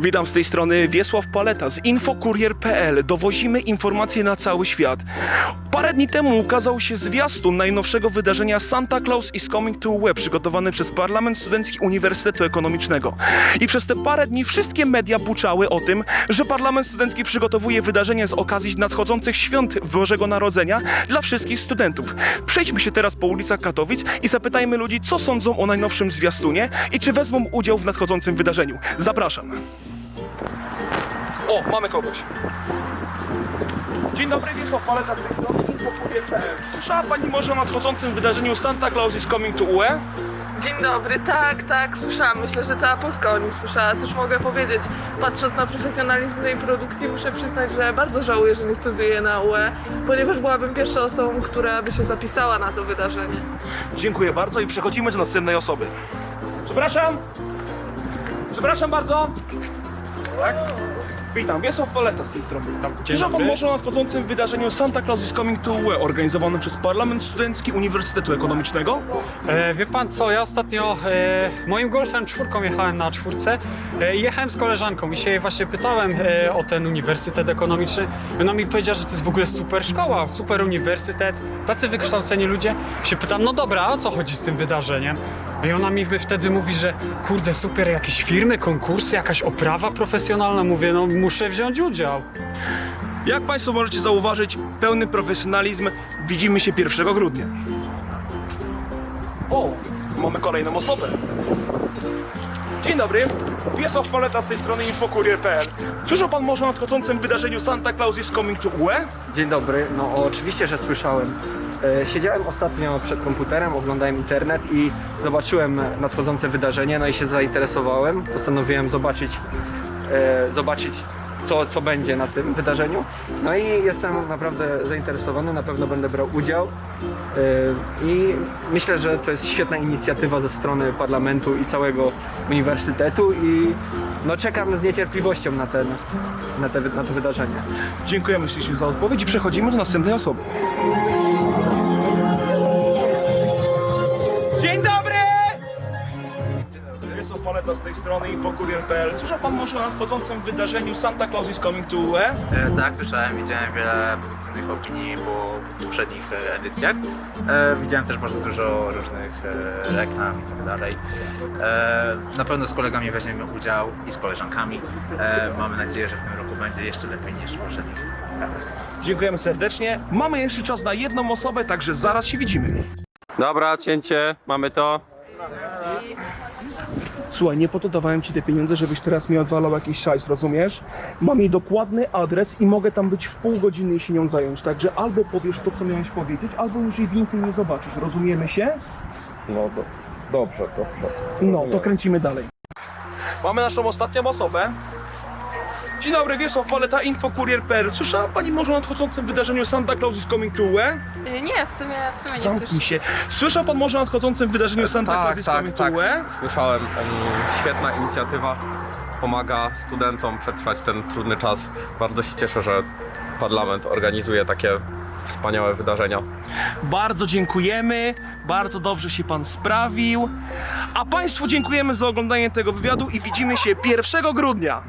Witam z tej strony Wiesław Paleta z infokurier.pl. Dowozimy informacje na cały świat. Parę dni temu ukazał się zwiastun najnowszego wydarzenia Santa Claus is Coming to UE przygotowany przez Parlament Studencki Uniwersytetu Ekonomicznego. I przez te parę dni wszystkie media buczały o tym, że Parlament Studencki przygotowuje wydarzenie z okazji nadchodzących świąt Bożego Narodzenia dla wszystkich studentów. Przejdźmy się teraz po ulicach Katowic i zapytajmy ludzi, co sądzą o najnowszym zwiastunie i czy wezmą udział w nadchodzącym wydarzeniu. Zapraszam. O, mamy kogoś. Dzień dobry, Wiesław Paleta z tej strony infokurier.pl. Słyszała Pani może o nadchodzącym wydarzeniu Santa Claus is Coming to UE? Dzień dobry, tak, tak, słyszałam. Myślę, że cała Polska o nim słyszała. Cóż mogę powiedzieć? Patrząc na profesjonalizm tej produkcji, muszę przyznać, że bardzo żałuję, że nie studiuję na UE, ponieważ byłabym pierwszą osobą, która by się zapisała na to wydarzenie. Dziękuję bardzo i przechodzimy do następnej osoby. Przepraszam. Przepraszam bardzo. Tak? Witam, Wiesław Poleta z tej strony. Witam. Słyszał Pan może o nadchodzącym wydarzeniu Santa Claus is Coming to UE organizowanym przez Parlament Studencki Uniwersytetu Ekonomicznego? E, wie pan co, ja ostatnio e, moim golfem czwórką jechałem na czwórce e, i jechałem z koleżanką i się jej właśnie pytałem e, o ten uniwersytet ekonomiczny. I ona mi powiedziała, że to jest w ogóle super szkoła, super uniwersytet, tacy wykształceni ludzie. Się pytam, no dobra, a o co chodzi z tym wydarzeniem? I ona mi wtedy mówi, że kurde, super, jakieś firmy, konkursy, jakaś oprawa profesjonalna. Mówię, no muszę wziąć udział. Jak Państwo możecie zauważyć, pełny profesjonalizm. Widzimy się 1 grudnia. O, mamy kolejną osobę. Dzień dobry, Wiesław Poleta z tej strony infokurier.pl. Słyszał Pan może o nadchodzącym wydarzeniu Santa Claus is Coming to UE? Dzień dobry, no oczywiście, że słyszałem. E, Siedziałem ostatnio przed komputerem, oglądałem internet i zobaczyłem nadchodzące wydarzenie, no i się zainteresowałem. Postanowiłem zobaczyć, zobaczyć co, co będzie na tym wydarzeniu. No i jestem naprawdę zainteresowany, na pewno będę brał udział. E, I myślę, że to jest świetna inicjatywa ze strony parlamentu i całego uniwersytetu i no czekam z niecierpliwością na, ten, na, te, na to wydarzenie. Dziękujemy ślicznie za odpowiedź i przechodzimy do następnej osoby. Wiesław Poleta z tej strony infokurier.pl. Słyszał Pan może o nadchodzącym wydarzeniu Santa Claus is Coming to UE? E, Tak, słyszałem, widziałem wiele pozytywnych opinii po poprzednich e, edycjach. E, widziałem też bardzo dużo różnych e, reklam i tak dalej. E, na pewno z kolegami weźmiemy udział i z koleżankami. E, mamy nadzieję, że w tym roku będzie jeszcze lepiej niż w poprzednich. Dziękujemy serdecznie. Mamy jeszcze czas na jedną osobę, także zaraz się widzimy. Dobra, cięcie, mamy to. Słuchaj, nie po to dawałem ci te pieniądze, żebyś teraz mi odwalał jakiś szajs, rozumiesz? Mam jej dokładny adres i mogę tam być w pół godziny i się nią zająć. Także albo powiesz to, co miałeś powiedzieć, albo już jej więcej nie zobaczysz. Rozumiemy się? No do, dobrze, dobrze. No, to kręcimy dalej. Mamy naszą ostatnią osobę. Dzień dobry, Wiesław Paleta, infokurier.pl. Słyszała Pani może o nadchodzącym wydarzeniu Santa Claus is Coming to UE? Y, Nie, w sumie, w sumie nie Zamknij słyszę. się. Słyszał Pan może o nadchodzącym wydarzeniu Santa tak, Claus is tak, Coming tak. to UE? Słyszałem, em, świetna inicjatywa. Pomaga studentom przetrwać ten trudny czas. Bardzo się cieszę, że parlament organizuje takie wspaniałe wydarzenia. Bardzo dziękujemy, bardzo dobrze się Pan sprawił. A Państwu dziękujemy za oglądanie tego wywiadu i widzimy się 1 grudnia.